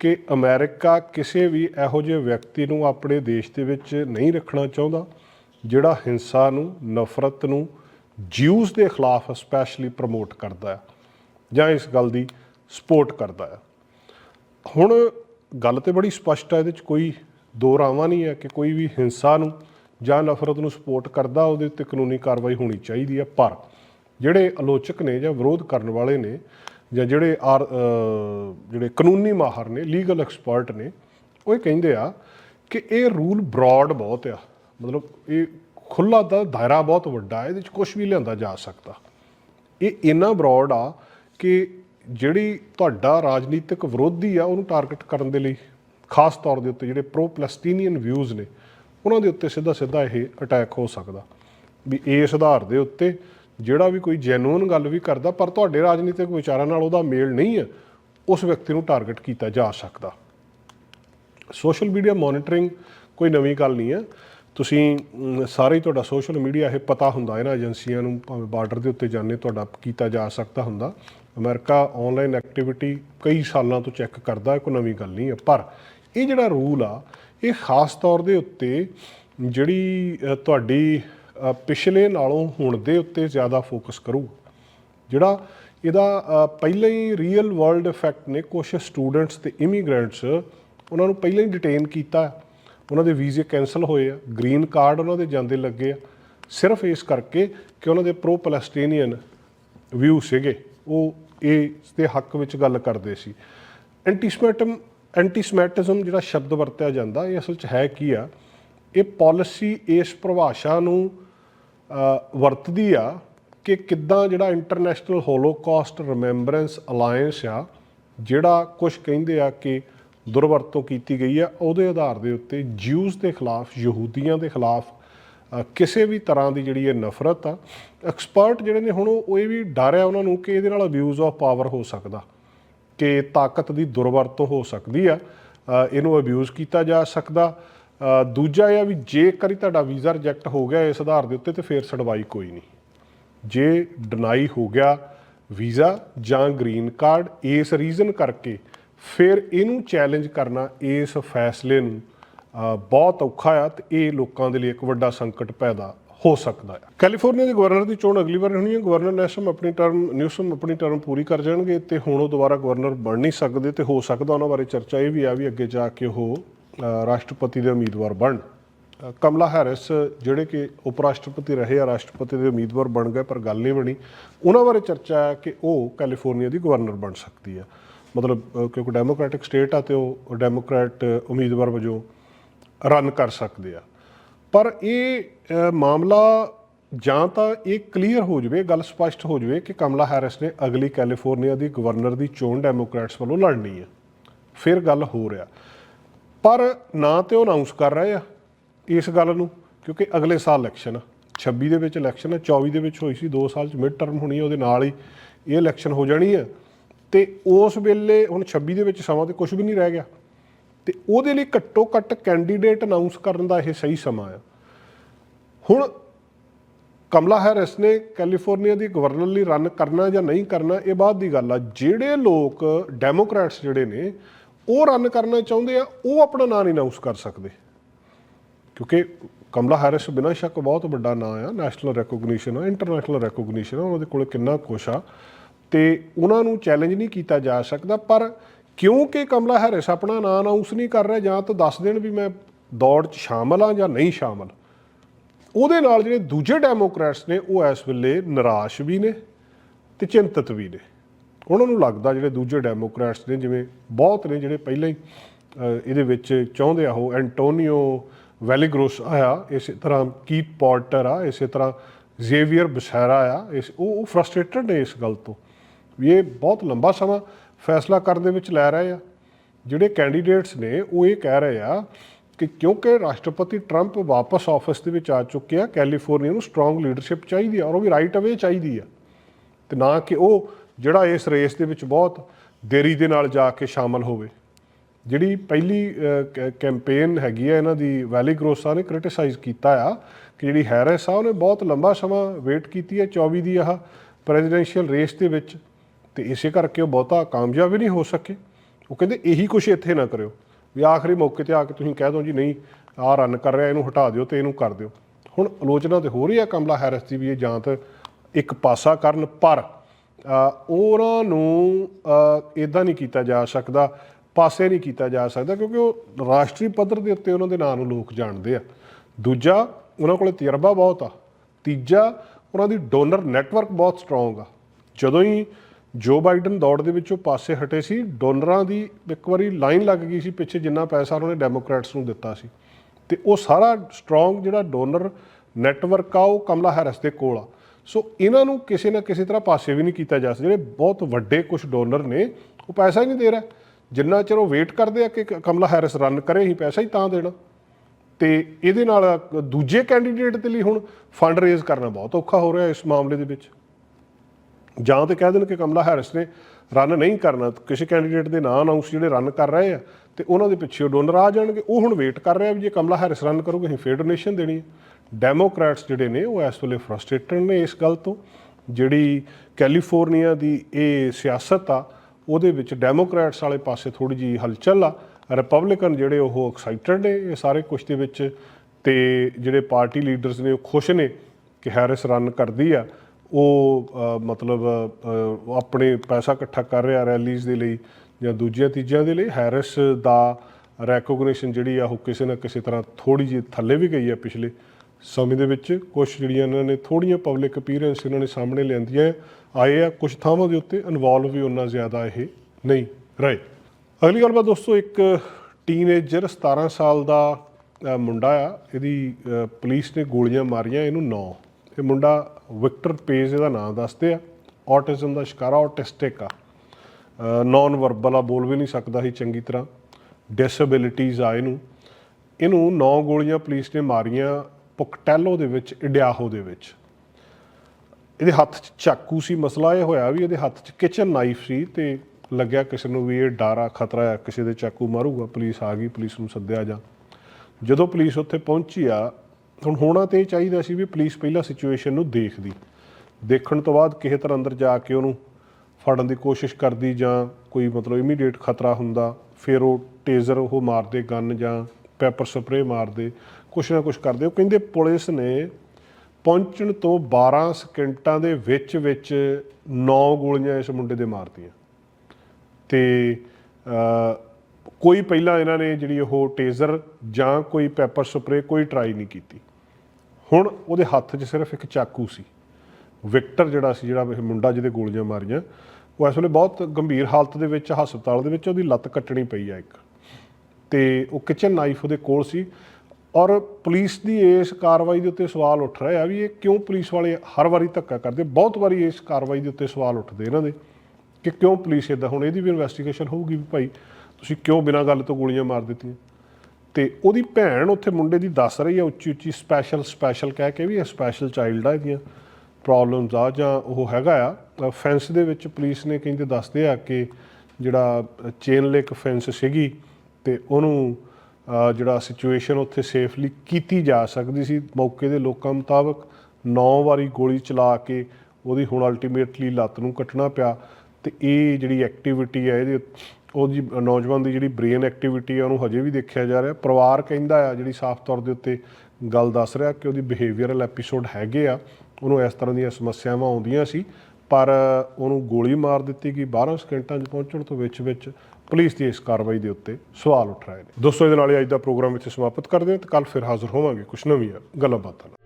A: ਕਿ ਅਮਰੀਕਾ ਕਿਸੇ ਵੀ ਇਹੋ ਜਿਹੇ ਵਿਅਕਤੀ ਨੂੰ ਆਪਣੇ ਦੇਸ਼ ਦੇ ਵਿੱਚ ਨਹੀਂ ਰੱਖਣਾ ਚਾਹੁੰਦਾ, ਜਿਹੜਾ ਹਿੰਸਾ ਨੂੰ, ਨਫ਼ਰਤ ਨੂੰ ਜਿਊਜ਼ ਦੇ ਖਿਲਾਫ ਸਪੈਸ਼ਲੀ ਪ੍ਰਮੋਟ ਕਰਦਾ ਹੈ ਜਾਂ ਇਸ ਗੱਲ ਦੀ ਸਪੋਰਟ ਕਰਦਾ ਹੈ। ਹੁਣ ਗੱਲ ਤੇ ਬੜੀ ਸਪਸ਼ਟ ਹੈ, ਇਹਦੇ ਚ ਕੋਈ ਦੋ ਰਾਵਾਂ ਨਹੀਂ ਹੈ ਕਿ ਕੋਈ ਵੀ ਹਿੰਸਾ ਨੂੰ ਜਾਂ ਨਫ਼ਰਤ ਨੂੰ ਸਪੋਰਟ ਕਰਦਾ, ਉਹਦੇ ਉੱਤੇ ਕਾਨੂੰਨੀ ਕਾਰਵਾਈ ਹੋਣੀ ਚਾਹੀਦੀ ਹੈ। ਪਰ ਜਿਹੜੇ ਆਲੋਚਕ ਨੇ ਜਾਂ ਵਿਰੋਧ ਕਰਨ ਵਾਲੇ ਨੇ ਜਾਂ ਜਿਹੜੇ ਆਰ ਜਿਹੜੇ ਕਾਨੂੰਨੀ ਮਾਹਰ ਨੇ ਲੀਗਲ ਐਕਸਪਰਟ ਨੇ, ਉਹ ਇਹ ਕਹਿੰਦੇ ਆ ਕਿ ਇਹ ਰੂਲ ਬ੍ਰੌਡ ਬਹੁਤ ਆ। ਮਤਲਬ ਇਹ ਖੁੱਲਾ ਦਾ ਦਾਇਰਾ ਬਹੁਤ ਵੱਡਾ ਹੈ, ਇਹਦੇ ਵਿੱਚ ਕੁਝ ਵੀ ਲਿਆਂਦਾ ਜਾ ਸਕਦਾ। ਇਹ ਇੰਨਾ ਬ੍ਰੌਡ ਆ ਕਿ ਜਿਹੜੀ ਤੁਹਾਡਾ ਰਾਜਨੀਤਿਕ ਵਿਰੋਧੀ ਆ, ਉਹਨੂੰ ਟਾਰਗੇਟ ਕਰਨ ਦੇ ਲਈ ਖਾਸ ਤੌਰ ਦੇ ਉੱਤੇ ਜਿਹੜੇ ਪ੍ਰੋ ਪਲਸਟੀਨੀਅਨ ਵਿਊਜ਼ ਨੇ, ਉਹਨਾਂ ਦੇ ਉੱਤੇ ਸਿੱਧਾ ਸਿੱਧਾ ਇਹ ਅਟੈਕ ਹੋ ਸਕਦਾ। ਵੀ ਇਸ ਆਧਾਰ ਦੇ ਉੱਤੇ ਜਿਹੜਾ ਵੀ ਕੋਈ ਜੈਨੂਇਨ ਗੱਲ ਵੀ ਕਰਦਾ, ਪਰ ਤੁਹਾਡੇ ਰਾਜਨੀਤਿਕ ਵਿਚਾਰਾਂ ਨਾਲ ਉਹਦਾ ਮੇਲ ਨਹੀਂ ਹੈ, ਉਸ ਵਿਅਕਤੀ ਨੂੰ ਟਾਰਗੇਟ ਕੀਤਾ ਜਾ ਸਕਦਾ। ਸੋਸ਼ਲ ਮੀਡੀਆ ਮੋਨੀਟਰਿੰਗ ਕੋਈ ਨਵੀਂ ਗੱਲ ਨਹੀਂ ਹੈ। ਤੁਸੀਂ ਸਾਰੇ ਹੀ ਤੁਹਾਡਾ ਸੋਸ਼ਲ ਮੀਡੀਆ ਇਹ ਪਤਾ ਹੁੰਦਾ, ਇਹਨਾਂ ਏਜੰਸੀਆਂ ਨੂੰ, ਭਾਵੇਂ ਬਾਰਡਰ ਦੇ ਉੱਤੇ ਜਾਣੇ ਤੁਹਾਡਾ ਕੀਤਾ ਜਾ ਸਕਦਾ ਹੁੰਦਾ। ਅਮਰੀਕਾ ਆਨਲਾਈਨ ਐਕਟੀਵਿਟੀ ਕਈ ਸਾਲਾਂ ਤੋਂ ਚੈੱਕ ਕਰਦਾ ਕੋਈ ਨਵੀਂ ਗੱਲ ਨਹੀਂ ਹੈ। ਪਰ ਇਹ ਜਿਹੜਾ ਰੂਲ ਆ, ਇਹ ਖਾਸ ਤੌਰ ਦੇ ਉੱਤੇ ਜਿਹੜੀ ਤੁਹਾਡੀ ਪਿਛਲੇ ਨਾਲੋਂ ਹੁਣ ਦੇ ਉੱਤੇ ਜ਼ਿਆਦਾ ਫੋਕਸ ਕਰੂ। ਜਿਹੜਾ ਇਹਦਾ ਪਹਿਲਾਂ ਹੀ ਰੀਅਲ ਵਰਲਡ ਇਫੈਕਟ ਨੇ ਕੁਝ ਸਟੂਡੈਂਟਸ ਤੇ ਇਮੀਗ੍ਰੈਂਟਸ ਉਹਨਾਂ ਨੂੰ ਪਹਿਲਾਂ ਹੀ ਡਿਟੇਨ ਕੀਤਾ। ਉਹਨਾਂ ਦੇ ਵੀਜ਼ੇ ਕੈਨਸਲ ਹੋਏ ਆ, ਗ੍ਰੀਨ ਕਾਰਡ ਉਹਨਾਂ ਦੇ ਜਾਂਦੇ ਲੱਗੇ ਆ। ਸਿਰਫ ਇਸ ਕਰਕੇ ਕਿ ਉਹਨਾਂ ਦੇ ਪ੍ਰੋ ਪੈਲਸਟੀਨੀਅਨ ਵਿਊ ਸੀਗੇ, ਉਹ ਇਸ ਦੇ ਹੱਕ ਵਿੱਚ ਗੱਲ ਕਰਦੇ ਸੀ। ਐਂਟੀਸਮੈਟਮ ਐਂਟੀਸਮੈਟਿਜ਼ਮ ਜਿਹੜਾ ਸ਼ਬਦ ਵਰਤਿਆ ਜਾਂਦਾ, ਇਹ ਅਸਲ 'ਚ ਹੈ ਕੀ ਆ? ਇਹ ਪਾਲਿਸੀ ਇਸ ਪਰਿਭਾਸ਼ਾ ਨੂੰ ਵਰਤਦੀ ਆ ਕਿ ਕਿੱਦਾਂ ਜਿਹੜਾ ਇੰਟਰਨੈਸ਼ਨਲ ਹੋਲੋਕਾਸਟ ਰਿਮੈਂਬਰੈਂਸ ਅਲਾਈਅੰਸ ਆ, ਜਿਹੜਾ ਕੁਝ ਕਹਿੰਦੇ ਆ ਕਿ ਦੁਰਵਰਤੋਂ ਕੀਤੀ ਗਈ ਆ ਉਹਦੇ ਆਧਾਰ ਦੇ ਉੱਤੇ ਜਿਊਜ਼ ਦੇ ਖਿਲਾਫ, ਯਹੂਦੀਆਂ ਦੇ ਖਿਲਾਫ ਕਿਸੇ ਵੀ ਤਰ੍ਹਾਂ ਦੀ ਜਿਹੜੀ ਇਹ ਨਫ਼ਰਤ ਆ, ਐਕਸਪਰਟ ਜਿਹੜੇ ਨੇ ਹੁਣ ਉਹ ਇਹ ਵੀ ਡਰ ਆ ਉਹਨਾਂ ਨੂੰ ਕਿ ਇਹਦੇ ਨਾਲ ਅਬਿਊਜ਼ ਆਫ ਪਾਵਰ ਹੋ ਸਕਦਾ, ਕਿ ਤਾਕਤ ਦੀ ਦੁਰਵਰਤੋਂ ਹੋ ਸਕਦੀ ਆ ਇਹਨੂੰ ਅਬਿਊਜ਼ ਕੀਤਾ ਜਾ ਸਕਦਾ। ਦੂਜਾ ਇਹ ਆ ਵੀ ਜੇਕਰ ਤੁਹਾਡਾ ਵੀਜ਼ਾ ਰਿਜੈਕਟ ਹੋ ਗਿਆ ਇਸ ਆਧਾਰ ਦੇ ਉੱਤੇ ਤੇ ਫੇਰ ਛਡਵਾਈ ਕੋਈ ਨਹੀਂ। ਜੇ ਡਿਨਾਈ ਹੋ ਗਿਆ ਵੀਜ਼ਾ ਜਾਂ ਗ੍ਰੀਨ ਕਾਰਡ ਇਸ ਰੀਜ਼ਨ ਕਰਕੇ ਫਿਰ ਇਹਨੂੰ ਚੈਲੰਜ ਕਰਨਾ ਇਸ ਫੈਸਲੇ ਨੂੰ ਬਹੁਤ ਔਖਾ ਆ ਤੇ ਇਹ ਲੋਕਾਂ ਦੇ ਲਈ ਇੱਕ ਵੱਡਾ ਸੰਕਟ ਪੈਦਾ ਹੋ ਸਕਦਾ ਹੈ ਕੈਲੀਫੋਰਨੀਆ ਦੇ ਗਵਰਨਰ ਦੀ ਚੋਣ ਅਗਲੀ ਵਾਰ ਹੋਣੀ ਹੈ ਗਵਰਨਰ ਨੈਸਮ ਆਪਣੀ ਟਰਮ ਨਿਊਸਮ ਆਪਣੀ ਟਰਮ ਪੂਰੀ ਕਰ ਜਾਣਗੇ ਤੇ ਹੁਣ ਉਹ ਦੁਬਾਰਾ ਗਵਰਨਰ ਬਣ ਨਹੀਂ ਸਕਦੇ ਤੇ ਹੋ ਸਕਦਾ ਉਹਨਾਂ ਬਾਰੇ ਚਰਚਾ ਇਹ ਵੀ ਆ ਵੀ ਅੱਗੇ ਜਾ ਕੇ ਉਹ ਰਾਸ਼ਟਰਪਤੀ ਦੇ ਉਮੀਦਵਾਰ ਬਣ। ਕਮਲਾ ਹੈਰਿਸ ਜਿਹੜੇ ਕਿ ਉਪ ਰਾਸ਼ਟਰਪਤੀ ਰਹੇ ਆ, ਰਾਸ਼ਟਰਪਤੀ ਦੇ ਉਮੀਦਵਾਰ ਬਣ ਗਏ ਪਰ ਗੱਲ ਨਹੀਂ ਬਣੀ। ਉਹਨਾਂ ਬਾਰੇ ਚਰਚਾ ਹੈ ਕਿ ਉਹ ਕੈਲੀਫੋਰਨੀਆ ਦੀ ਗਵਰਨਰ ਬਣ ਸਕਦੀ ਆ। ਮਤਲਬ ਕਿਉਂਕਿ ਡੈਮੋਕ੍ਰੈਟਿਕ ਸਟੇਟ ਆ ਤੇ ਉਹ ਡੈਮੋਕ੍ਰੈਟ ਉਮੀਦਵਾਰ ਵਜੋਂ ਰਨ ਕਰ ਸਕਦੇ ਆ। ਪਰ ਇਹ ਮਾਮਲਾ ਜਾਂ ਤਾਂ ਇਹ ਕਲੀਅਰ ਹੋ ਜਵੇ, ਗੱਲ ਸਪਸ਼ਟ ਹੋ ਜਵੇ ਕਿ ਕਮਲਾ ਹੈਰਿਸ ਨੇ ਅਗਲੀ ਕੈਲੀਫੋਰਨੀਆ ਦੀ ਗਵਰਨਰ ਦੀ ਚੋਣ ਡੈਮੋਕ੍ਰੈਟਸ ਵੱਲੋਂ ਲੜਨੀ ਹੈ ਫਿਰ ਗੱਲ ਹੋ ਰਿਹਾ। ਪਰ ਨਾ ਤੇ ਉਹ ਅਨਾਉਂਸ ਕਰ ਰਹੇ ਆ ਇਸ ਗੱਲ ਨੂੰ, ਕਿਉਂਕਿ ਅਗਲੇ ਸਾਲ ਇਲੈਕਸ਼ਨ ਆ। 26 ਦੇ ਵਿੱਚ ਇਲੈਕਸ਼ਨ ਆ 24 ਦੇ ਵਿੱਚ ਹੋਈ ਸੀ 2 ਸਾਲ ਚ ਮਿਡ ਟਰਮ ਹੋਣੀ ਹੈ ਉਹਦੇ ਨਾਲ ਹੀ ਇਹ ਇਲੈਕਸ਼ਨ ਹੋ ਜਾਣੀ ਹੈ ਤੇ ਉਸ ਵੇਲੇ ਹੁਣ 26 ਦੇ ਵਿੱਚ ਸਮਾਂ ਤੇ ਕੁਝ ਵੀ ਨਹੀਂ ਰਹਿ ਗਿਆ। ਤੇ ਉਹਦੇ ਲਈ ਘੱਟੋ ਘੱਟ ਕੈਂਡੀਡੇਟ ਅਨਾਉਂਸ ਕਰਨ ਦਾ ਇਹ ਸਹੀ ਸਮਾਂ ਆ। ਹੁਣ ਕਮਲਾ ਹੈਰਿਸ ਨੇ ਕੈਲੀਫੋਰਨੀਆ ਦੀ ਗਵਰਨਰ ਲਈ ਰਨ ਕਰਨਾ ਜਾਂ ਨਹੀਂ ਕਰਨਾ, ਇਹ ਬਾਅਦ ਦੀ ਗੱਲ ਆ। ਜਿਹੜੇ ਲੋਕ ਡੈਮੋਕ੍ਰੈਟਸ ਜਿਹੜੇ ਨੇ, ਉਹ ਰਨ ਕਰਨਾ ਚਾਹੁੰਦੇ ਆ, ਉਹ ਆਪਣਾ ਨਾਂ ਨਹੀਂ ਅਨਾਉਂਸ ਕਰ ਸਕਦੇ। ਕਿਉਂਕਿ ਕਮਲਾ ਹੈਰਿਸ ਬਿਨਾਂ ਸ਼ੱਕ ਬਹੁਤ ਵੱਡਾ ਨਾਂ ਆ ਨੈਸ਼ਨਲ ਰੈਕੋਗਨੀਸ਼ਨ ਆ ਇੰਟਰਨੈਸ਼ਨਲ ਰੈਕੋਗਨੀਸ਼ਨ ਆ, ਉਹਨਾਂ ਦੇ ਕੋਲ ਕਿੰਨਾ ਕੁਛ ਆ। ਤੇ ਉਹਨਾਂ ਨੂੰ ਚੈਲੰਜ ਨਹੀਂ ਕੀਤਾ ਜਾ ਸਕਦਾ, ਪਰ ਕਿਉਂਕਿ ਕਮਲਾ ਹੈਰਿਸ ਆਪਣਾ ਨਾਂ ਅਨਾਉਂਸ ਨਹੀਂ ਕਰ ਰਿਹਾ, ਜਾਂ ਤਾਂ ਦੱਸ ਦੇਣ ਵੀ ਮੈਂ ਦੌੜ 'ਚ ਸ਼ਾਮਲ ਆ ਜਾਂ ਨਹੀਂ ਸ਼ਾਮਲ। ਉਹਦੇ ਨਾਲ ਜਿਹੜੇ ਦੂਜੇ ਡੈਮੋਕ੍ਰੈਟਸ ਨੇ, ਉਹ ਇਸ ਵੇਲੇ ਨਿਰਾਸ਼ ਵੀ ਨੇ ਤੇ ਚਿੰਤਤ ਵੀ ਨੇ। ਉਹਨਾਂ ਨੂੰ ਲੱਗਦਾ ਜਿਹੜੇ ਦੂਜੇ ਡੈਮੋਕ੍ਰੈਟਸ ਨੇ, ਜਿਵੇਂ ਬਹੁਤ ਨੇ ਜਿਹੜੇ ਪਹਿਲਾਂ ਹੀ ਇਹਦੇ ਵਿੱਚ ਚਾਹੁੰਦੇ ਆ ਉਹ ਐਂਟੋਨੀਓ ਵੈਲੀਗਰੋਸ ਆਇਆ, ਇਸੇ ਤਰ੍ਹਾਂ ਕੀਟ ਪੋਰਟਰ ਆ, ਇਸੇ ਤਰ੍ਹਾਂ ਜ਼ੇਵੀਅਰ ਬਸੈਰਾ ਆ, ਇਸ ਉਹ ਉਹ ਫਰਸਟ੍ਰੇਟਡ ਨੇ ਇਸ ਗੱਲ ਤੋਂ। ਵੀ ਇਹ ਬਹੁਤ ਲੰਬਾ ਸਮਾਂ ਫੈਸਲਾ ਕਰਨ ਦੇ ਵਿੱਚ ਲੈ ਰਹੇ ਆ। ਜਿਹੜੇ ਕੈਂਡੀਡੇਟਸ ਨੇ, ਉਹ ਇਹ ਕਹਿ ਰਹੇ ਆ ਕਿ ਕਿਉਂਕਿ ਰਾਸ਼ਟਰਪਤੀ ਟਰੰਪ ਵਾਪਸ ਆਫਿਸ ਦੇ ਵਿੱਚ ਆ ਚੁੱਕੇ ਆ ਕੈਲੀਫੋਰਨੀਆ ਨੂੰ ਸਟਰੋਂਗ ਲੀਡਰਸ਼ਿਪ ਚਾਹੀਦੀ ਆ ਔਰ ਉਹ ਵੀ ਰਾਈਟ ਅਵੇ ਚਾਹੀਦੀ ਆ। ਤੇ ਨਾ ਕਿ ਉਹ ਜਿਹੜਾ ਇਸ ਰੇਸ ਦੇ ਵਿੱਚ ਬਹੁਤ ਦੇਰੀ ਦੇ ਨਾਲ ਜਾ ਕੇ ਸ਼ਾਮਲ ਹੋਵੇ। ਜਿਹੜੀ ਪਹਿਲੀ ਕੈਂਪੇਨ ਹੈਗੀ ਆ, ਇਹਨਾਂ ਦੀ ਵੈਲੀ ਗਰੋਸਾ ਨੇ ਕ੍ਰਿਟਿਸਾਈਜ਼ ਕੀਤਾ ਆ ਕਿ ਜਿਹੜੀ ਹੈਰਿਸ ਆ, ਉਹਨੇ ਬਹੁਤ ਲੰਬਾ ਸਮਾਂ ਵੇਟ ਕੀਤੀ ਹੈ 24 ਦੀ ਆਹ ਪ੍ਰੈਜ਼ੀਡੈਂਸ਼ੀਅਲ ਰੇਸ ਦੇ ਵਿੱਚ। ਤੇ ਇਸੇ ਕਰਕੇ ਉਹ ਬਹੁਤਾ ਕਾਮਯਾਬ ਵੀ ਨਹੀਂ ਹੋ ਸਕੇ। ਉਹ ਕਹਿੰਦੇ, ਇਹੀ ਕੁਝ ਇੱਥੇ ਨਾ ਕਰਿਓ। ਵੀ ਆਖਰੀ ਮੌਕੇ ਤੇ ਆ ਕੇ ਤੁਸੀਂ ਕਹਿ ਦਿਓ ਜੀ, ਨਹੀਂ, ਆਹ ਰਨ ਕਰ ਰਿਹਾ, ਇਹਨੂੰ ਹਟਾ ਦਿਓ ਤੇ ਇਹਨੂੰ ਕਰ ਦਿਓ। ਹੁਣ ਆਲੋਚਨਾ ਤੇ ਹੋ ਰਹੀ ਆ ਕਮਲਾ ਹੈਰਿਸ ਦੀ ਵੀ ਇਹ ਜਾਂ ਤਾਂ ਇੱਕ ਪਾਸਾ ਕਰਨ, ਪਰ ਉਹਨਾਂ ਨੂੰ ਇਦਾਂ ਨਹੀਂ ਕੀਤਾ ਜਾ ਸਕਦਾ, ਪਾਸੇ ਨਹੀਂ ਕੀਤਾ ਜਾ ਸਕਦਾ, ਕਿਉਂਕਿ ਉਹ ਰਾਸ਼ਟਰੀ ਪੱਧਰ ਦੇ ਉੱਤੇ ਉਹਨਾਂ ਦੇ ਨਾਂ ਨੂੰ ਲੋਕ ਜਾਣਦੇ ਆ। ਦੂਜਾ, ਉਹਨਾਂ ਕੋਲ ਤਜਰਬਾ ਬਹੁਤ ਆ। ਤੀਜਾ, ਉਹਨਾਂ ਦੀ ਡੋਨਰ ਨੈਟਵਰਕ ਬਹੁਤ ਸਟਰੋਂਗ ਆ। ਜਦੋਂ ਹੀ ਜੋ ਬਾਈਡਨ ਦੌੜ ਦੇ ਵਿੱਚੋਂ ਪਾਸੇ ਹਟੇ ਸੀ, ਡੋਨਰਾਂ ਦੀ ਇੱਕ ਵਾਰੀ ਲਾਈਨ ਲੱਗ ਗਈ ਸੀ ਪਿੱਛੇ ਜਿੰਨਾ ਪੈਸਾ ਉਹਨਾਂ ਨੇ ਡੈਮੋਕ੍ਰੈਟਸ ਨੂੰ ਦਿੱਤਾ ਸੀ। ਤੇ ਉਹ ਸਾਰਾ ਸਟਰੋਂਗ ਜਿਹੜਾ ਡੋਨਰ ਨੈਟਵਰਕ ਆ, ਉਹ ਕਮਲਾ ਹੈਰਸ ਦੇ ਕੋਲ ਆ। ਸੋ ਇਹਨਾਂ ਨੂੰ ਕਿਸੇ ਨਾ ਕਿਸੇ ਤਰ੍ਹਾਂ ਪਾਸੇ ਵੀ ਨਹੀਂ ਕੀਤਾ ਜਾ ਸਕਦਾ। ਜਿਹੜੇ ਬਹੁਤ ਵੱਡੇ ਕੁਝ ਡੋਨਰ ਨੇ, ਉਹ ਪੈਸਾ ਹੀ ਨਹੀਂ ਦੇ ਰਿਹਾ। ਜਿੰਨਾ ਚਿਰ ਉਹ ਵੇਟ ਕਰਦੇ ਆ ਕਿ ਕ- ਕਮਲਾ ਹੈਰਿਸ ਰਨ ਕਰੇ ਹੀ ਪੈਸਾ ਹੀ ਤਾਂ ਦੇਣਾ। ਤੇ ਇਹਦੇ ਨਾਲ ਦੂਜੇ ਕੈਂਡੀਡੇਟ ਦੇ ਲਈ ਹੁਣ ਫੰਡ ਰੇਜ਼ ਕਰਨਾ ਬਹੁਤ ਔਖਾ ਹੋ ਰਿਹਾ ਇਸ ਮਾਮਲੇ ਦੇ ਵਿੱਚ। ਜਾਂ ਤੇ ਕਹਿ ਦੇਣ ਕਿ ਕਮਲਾ ਹੈਰਿਸ ਨੇ ਰਨ ਨਹੀਂ ਕਰਨਾ, ਕਿਸੇ ਕੈਂਡੀਡੇਟ ਦੇ ਨਾਂ ਅਨਾਉਂਸ ਜਿਹੜੇ ਰਨ ਕਰ ਰਹੇ ਆ, ਤੇ ਉਹਨਾਂ ਦੇ ਪਿੱਛੇ ਉਹ ਡੋਨਰ ਆ ਜਾਣਗੇ। ਉਹ ਹੁਣ ਵੇਟ ਕਰ ਰਿਹਾ ਵੀ ਜੇ ਕਮਲਾ ਹੈਰਿਸ ਰਨ ਕਰੂਗੇ, ਅਸੀਂ ਫੇਰ ਡੋਨੇਸ਼ਨ ਦੇਣੀ ਹੈ ਡੈਮੋਕ੍ਰੈਟਸ ਜਿਹੜੇ ਨੇ, ਉਹ ਇਸ ਵੇਲੇ ਫਰਸਟ੍ਰੇਟਡ ਨੇ ਇਸ ਗੱਲ ਤੋਂ। ਜਿਹੜੀ ਕੈਲੀਫੋਰਨੀਆ ਦੀ ਇਹ ਸਿਆਸਤ ਆ, ਉਹਦੇ ਵਿੱਚ ਡੈਮੋਕ੍ਰੈਟਸ ਵਾਲੇ ਪਾਸੇ ਥੋੜੀ ਜੀ ਹਲਚਲ ਆ। ਰਿਪਬਲਿਕਨ ਜਿਹੜੇ ਉਹ ਐਕਸਾਈਟਡ ਨੇ ਇਹ ਸਾਰੇ ਕੁਝ ਦੇ ਵਿੱਚ, ਤੇ ਜਿਹੜੇ ਪਾਰਟੀ ਲੀਡਰਸ ਨੇ ਉਹ ਖੁਸ਼ ਨੇ ਕਿ ਹੈਰਿਸ ਰਨ ਕਰਦੀ ਆ। ਉਹ ਮਤਲਬ ਆਪਣੇ ਪੈਸਾ ਇਕੱਠਾ ਕਰ ਰਿਹਾ ਰੈਲੀਜ਼ ਦੇ ਲਈ ਜਾਂ ਦੂਜੀਆਂ ਤੀਜਿਆਂ ਦੇ ਲਈ। ਹੈਰਿਸ ਦਾ ਰੈਕੋਗਨੀਸ਼ਨ ਜਿਹੜੀ ਆ, ਉਹ ਕਿਸੇ ਨਾ ਕਿਸੇ ਤਰ੍ਹਾਂ ਥੋੜੀ ਜਿਹੀ ਥੱਲੇ ਵੀ ਗਈ ਆ ਪਿਛਲੇ ਸਮੇਂ ਦੇ ਵਿੱਚ। ਕੁਝ ਜਿਹੜੀਆਂ ਇਹਨਾਂ ਨੇ ਥੋੜੀਆਂ ਪਬਲਿਕ ਅਪੀਅਰੈਂਸ ਇਹਨਾਂ ਨੇ ਸਾਹਮਣੇ ਲਿਆਂਦੀਆਂ ਆਏ ਆ ਕੁਝ ਥਾਵਾਂ ਦੇ ਉੱਤੇ। ਇਨਵੋਲਵ ਵੀ ਉਹਨਾਂ ਜ਼ਿਆਦਾ ਇਹ ਨਹੀਂ ਰਹੇ। ਅਗਲੀ ਗੱਲ ਬਾਤ ਦੋਸਤੋ, ਇੱਕ ਟੀਨੇਜਰ 17 ਸਾਲ ਦਾ ਮੁੰਡਾ ਆ। ਇਹਦੀ ਪੁਲਿਸ ਨੇ ਗੋਲੀਆਂ ਮਾਰੀਆਂ, ਇਹਨੂੰ 9 ਇਹ ਮੁੰਡਾ ਵਿਕਟਰ ਪੇਜ ਇਹਦਾ ਨਾਮ ਦੱਸਦੇ ਆ ਆਟਿਜ਼ਮ ਦਾ ਸ਼ਿਕਾਰ ਆਟਿਸਟਿਕ ਆ। ਨਾਨ ਵਰਬਲ ਆ, ਬੋਲ ਵੀ ਨਹੀਂ ਸਕਦਾ ਸੀ ਚੰਗੀ ਤਰ੍ਹਾਂ। ਡਿਸੇਬਿਲਿਟੀਜ਼ ਆ ਇਹਨੂੰ। ਇਹਨੂੰ 9 ਗੋਲੀਆਂ ਪੁਲਿਸ ਨੇ ਮਾਰੀਆਂ ਪੁਕਟੈਲੋ ਦੇ ਵਿੱਚ, ਇਡਿਆਹੋ ਦੇ ਵਿੱਚ। ਇਹਦੇ ਹੱਥ 'ਚ ਚਾਕੂ ਸੀ, ਮਸਲਾ ਇਹ ਹੋਇਆ ਵੀ ਇਹਦੇ ਹੱਥ 'ਚ ਕਿਚਨ ਨਾਈਫ ਸੀ ਤੇ ਲੱਗਿਆ ਕਿਸੇ ਨੂੰ ਵੀ ਇਹ ਡਰ ਆ ਖਤਰਾ ਹੈ ਕਿਸੇ ਦੇ ਚਾਕੂ ਮਾਰੂਗਾ, ਪੁਲਿਸ ਆ ਗਈ, ਪੁਲਿਸ ਨੂੰ ਸੱਦਿਆ ਜਾ। ਜਦੋਂ ਪੁਲਿਸ ਉੱਥੇ ਪਹੁੰਚੀ ਆ ਹੁਣ ਹੋਣਾ ਤੇ ਇਹ ਚਾਹੀਦਾ ਸੀ ਵੀ ਪੁਲਿਸ ਪਹਿਲਾਂ ਸਿਚੁਏਸ਼ਨ ਨੂੰ ਦੇਖਦੀ। ਦੇਖਣ ਤੋਂ ਬਾਅਦ ਕਿਸੇ ਤਰ੍ਹਾਂ ਅੰਦਰ ਜਾ ਕੇ ਉਹਨੂੰ ਫੜਨ ਦੀ ਕੋਸ਼ਿਸ਼ ਕਰਦੀ ਜਾਂ ਕੋਈ ਮਤਲਬ ਇਮੀਡੀਏਟ ਖਤਰਾ ਹੁੰਦਾ, ਫਿਰ ਉਹ ਟੇਜ਼ਰ ਉਹ ਮਾਰਦੇ ਗਨ ਜਾਂ ਪੈਪਰ ਸਪਰੇ ਮਾਰਦੇ, ਕੁਛ ਨਾ ਕੁਛ ਕਰਦੇ। ਉਹ ਕਹਿੰਦੇ ਪੁਲਿਸ ਨੇ ਪਹੁੰਚਣ ਤੋਂ 12 ਸਕਿੰਟਾਂ ਦੇ ਵਿੱਚ ਵਿੱਚ 9 ਗੋਲੀਆਂ ਇਸ ਮੁੰਡੇ ਦੇ ਮਾਰਤੀਆਂ। ਤੇ ਕੋਈ ਪਹਿਲਾਂ ਇਹਨਾਂ ਨੇ ਜਿਹੜੀ ਉਹ ਟੇਜ਼ਰ ਜਾਂ ਕੋਈ ਪੈਪਰ ਸਪਰੇ ਕੋਈ ਟਰਾਈ ਨਹੀਂ ਕੀਤੀ। ਹੁਣ ਉਹਦੇ ਹੱਥ 'ਚ ਸਿਰਫ ਇੱਕ ਚਾਕੂ ਸੀ। ਵਿਕਟਰ ਜਿਹੜਾ ਸੀ, ਜਿਹੜਾ ਇਹ ਮੁੰਡਾ ਜਿਹਦੇ ਗੋਲੀਆਂ ਮਾਰੀਆਂ, ਉਹ ਇਸ ਵੇਲੇ ਬਹੁਤ ਗੰਭੀਰ ਹਾਲਤ ਦੇ ਵਿੱਚ, ਹਸਪਤਾਲ ਦੇ ਵਿੱਚ ਉਹਦੀ ਲੱਤ ਕੱਟਣੀ ਪਈ ਆ ਇੱਕ। ਤੇ ਉਹ ਕਿਚਨ ਨਾਈਫ ਉਹਦੇ ਕੋਲ ਸੀ ਔਰ ਪੁਲਿਸ ਦੀ ਇਸ ਕਾਰਵਾਈ ਦੇ ਉੱਤੇ ਸਵਾਲ ਉੱਠ ਰਿਹਾ ਵੀ ਇਹ ਕਿਉਂ ਪੁਲਿਸ ਵਾਲੇ ਹਰ ਵਾਰੀ ਧੱਕਾ ਕਰਦੇ? ਬਹੁਤ ਵਾਰੀ ਇਸ ਕਾਰਵਾਈ ਦੇ ਉੱਤੇ ਸਵਾਲ ਉੱਠਦੇ ਇਹਨਾਂ ਦੇ ਕਿ ਕਿਉਂ ਪੁਲਿਸ ਇਦਾਂ ਹੁਣ ਇਹਦੀ ਵੀ ਇਨਵੈਸਟੀਗੇਸ਼ਨ ਹੋਊਗੀ ਵੀ ਭਾਈ, ਤੁਸੀਂ ਕਿਉਂ ਬਿਨਾਂ ਗੱਲ ਤੋਂ ਗੋਲੀਆਂ ਮਾਰ ਦਿੱਤੀਆਂ? ਤੇ ਉਹਦੀ ਭੈਣ ਉੱਥੇ ਮੁੰਡੇ ਦੀ ਦੱਸ ਰਹੀ ਹੈ ਉੱਚੀ ਉੱਚੀ ਸਪੈਸ਼ਲ ਸਪੈਸ਼ਲ ਕਹਿ ਕੇ ਵੀ ਇਹ ਸਪੈਸ਼ਲ ਚਾਈਲਡ ਆ ਇਹਦੀਆਂ। ਪ੍ਰੋਬਲਮਸ ਆ ਜਾਂ ਉਹ ਹੈਗਾ ਆ। ਫੈਂਸ ਦੇ ਵਿੱਚ ਪੁਲਿਸ ਨੇ ਕਹਿੰਦੇ ਦੱਸਦੇ ਆ ਕਿ ਜਿਹੜਾ ਚੇਨ ਲਿੰਕ ਫੈਂਸ ਸੀਗੀ ਤੇ ਉਹਨੂੰ ਜਿਹੜਾ ਸਿਚੁਏਸ਼ਨ ਉੱਥੇ ਸੇਫਲੀ ਕੀਤੀ ਜਾ ਸਕਦੀ ਸੀ। ਮੌਕੇ ਦੇ ਲੋਕਾਂ ਮੁਤਾਬਕ 9 ਵਾਰੀ ਗੋਲੀ ਚਲਾ ਕੇ ਉਹਦੀ ਹੁਣ ਅਲਟੀਮੇਟਲੀ ਲੱਤ ਨੂੰ ਕੱਟਣਾ ਪਿਆ ਤੇ ਇਹ ਜਿਹੜੀ ਐਕਟੀਵਿਟੀ ਹੈ ਇਹਦੇ ਉਹਦੀ ਨੌਜਵਾਨ ਦੀ ਜਿਹੜੀ ਬ੍ਰੇਨ ਐਕਟੀਵਿਟੀ ਆ, ਉਹਨੂੰ ਹਜੇ ਵੀ ਦੇਖਿਆ ਜਾ ਰਿਹਾ। ਪਰਿਵਾਰ ਕਹਿੰਦਾ ਆ, ਜਿਹੜੀ ਸਾਫ਼ ਤੌਰ ਦੇ ਉੱਤੇ ਗੱਲ ਦੱਸ ਰਿਹਾ ਕਿ ਉਹਦੀ ਬਿਹੇਵੀਅਰਲ ਐਪੀਸੋਡ ਹੈਗੇ ਆ, ਉਹਨੂੰ ਇਸ ਤਰ੍ਹਾਂ ਦੀਆਂ ਸਮੱਸਿਆਵਾਂ ਆਉਂਦੀਆਂ ਸੀ, ਪਰ ਉਹਨੂੰ ਗੋਲੀ ਮਾਰ ਦਿੱਤੀ ਗਈ 12 ਸਕਿੰਟਾਂ 'ਚ ਪਹੁੰਚਣ ਤੋਂ ਵਿੱਚ ਵਿੱਚ ਪੁਲਿਸ ਦੀ ਇਸ ਕਾਰਵਾਈ ਦੇ ਉੱਤੇ ਸਵਾਲ ਉੱਠ ਰਹੇ ਨੇ। ਦੋਸਤੋ, ਇਹਦੇ ਨਾਲ ਹੀ ਅੱਜ ਦਾ ਪ੍ਰੋਗਰਾਮ ਵਿੱਚ ਸਮਾਪਤ ਕਰਦੇ ਹਾਂ ਤੇ ਕੱਲ ਫਿਰ ਹਾਜ਼ਰ ਹੋਵਾਂਗੇ ਕੁਝ ਨਵੀਆਂ ਗੱਲਾਂ ਬਾਤਾਂ ਨਾਲ।